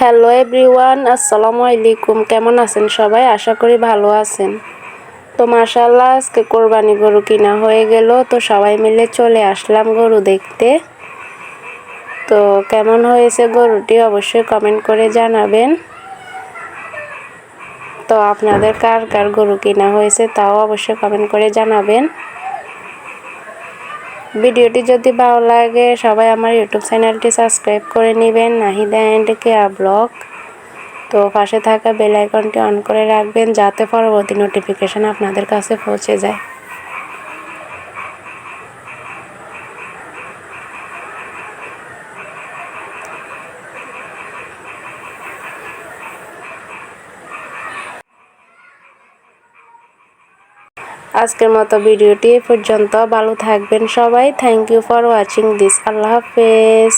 Hello everyone, আসসালামু আলাইকুম। কেমন আছেন সবাই? আশা করি ভালো আছেন। তো মাশাল্লাহ আজকে কোরবানি গরু কিনা হয়ে গেল। তো সবাই মিলে চলে আসলাম গরু দেখতে। তো কেমন হয়েছে গরুটি অবশ্যই কমেন্ট করে জানাবেন। তো আপনাদের কার কার গরু কিনা হয়েছে তাও অবশ্যই কমেন্ট করে জানাবেন। ভিডিওটি যদি ভালো লাগে, সবাই আমার ইউটিউব চ্যানেলটি সাবস্ক্রাইব করে নেবেন। Nahida and Keya blog. তো পাশে থাকা বেল আইকনটি অন করে রাখবেন, যাতে পরবর্তী নোটিফিকেশান আপনাদের কাছে পৌঁছে যায়। আজকের মতো ভিডিওটি এ পর্যন্ত। ভালো থাকবেন সবাই। Thank you for watching this আল্লাহ হাফেজ।